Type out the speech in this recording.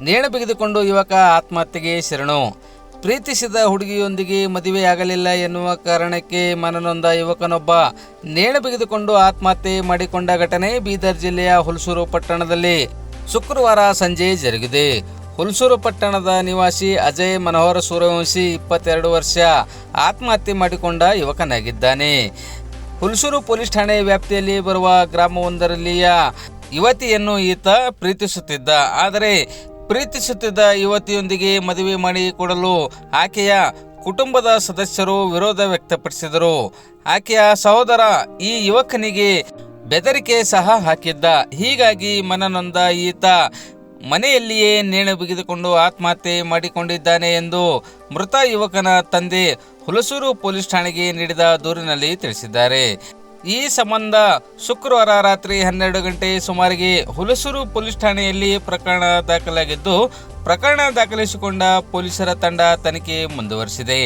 ನೇಣು ಬಿಗಿದುಕೊಂಡು ಯುವಕ ಆತ್ಮಹತ್ಯೆಗೆ ಶರಣು. ಪ್ರೀತಿಸಿದ ಹುಡುಗಿಯೊಂದಿಗೆ ಮದುವೆಯಾಗಲಿಲ್ಲ ಎನ್ನುವ ಕಾರಣಕ್ಕೆ ಮನನೊಂದ ಯುವಕನೊಬ್ಬ ನೇಣು ಬಿಗಿದುಕೊಂಡು ಆತ್ಮಹತ್ಯೆ ಮಾಡಿಕೊಂಡ ಘಟನೆ ಬೀದರ್ ಜಿಲ್ಲೆಯ ಹುಲ್ಸೂರು ಪಟ್ಟಣದಲ್ಲಿ ಶುಕ್ರವಾರ ಸಂಜೆ ಜರುಗಿದೆ. ಹುಲ್ಸೂರು ಪಟ್ಟಣದ ನಿವಾಸಿ ಅಜಯ್ ಮನೋಹರ್ ಸೂರ್ಯವಂಶಿ ಇಪ್ಪತ್ತೆರಡು ವರ್ಷ ಆತ್ಮಹತ್ಯೆ ಮಾಡಿಕೊಂಡ ಯುವಕನಾಗಿದ್ದಾನೆ. ಹುಲ್ಸೂರು ಪೊಲೀಸ್ ಠಾಣೆ ವ್ಯಾಪ್ತಿಯಲ್ಲಿ ಬರುವ ಗ್ರಾಮವೊಂದರಲ್ಲಿಯ ಯುವತಿಯನ್ನು ಈತ ಪ್ರೀತಿಸುತ್ತಿದ್ದ. ಆದರೆ ಪ್ರೀತಿಸುತ್ತಿದ್ದ ಯುವತಿಯೊಂದಿಗೆ ಮದುವೆ ಮಾಡಿಕೊಡಲು ಆಕೆಯ ಕುಟುಂಬದ ಸದಸ್ಯರು ವಿರೋಧ ವ್ಯಕ್ತಪಡಿಸಿದರು. ಆಕೆಯ ಸಹೋದರ ಈ ಯುವಕನಿಗೆ ಬೆದರಿಕೆ ಸಹ ಹಾಕಿದ್ದ. ಹೀಗಾಗಿ ಮನನೊಂದ ಈತ ಮನೆಯಲ್ಲಿಯೇ ನೇಣು ಬಿಗಿದುಕೊಂಡು ಆತ್ಮಹತ್ಯೆ ಮಾಡಿಕೊಂಡಿದ್ದಾನೆ ಎಂದು ಮೃತ ಯುವಕನ ತಂದೆ ಹುಲಸೂರು ಪೊಲೀಸ್ ಠಾಣೆಗೆ ನೀಡಿದ ದೂರಿನಲ್ಲಿ ತಿಳಿಸಿದ್ದಾರೆ. ಈ ಸಂಬಂಧ ಶುಕ್ರವಾರ ರಾತ್ರಿ ಹನ್ನೆರಡು ಗಂಟೆ ಸುಮಾರಿಗೆ ಹುಲಸೂರು ಪೊಲೀಸ್ ಠಾಣೆಯಲ್ಲಿ ಪ್ರಕರಣ ದಾಖಲಾಗಿದ್ದು, ಪ್ರಕರಣ ದಾಖಲಿಸಿಕೊಂಡ ಪೊಲೀಸರ ತಂಡ ತನಿಖೆ ಮುಂದುವರಿಸಿದೆ.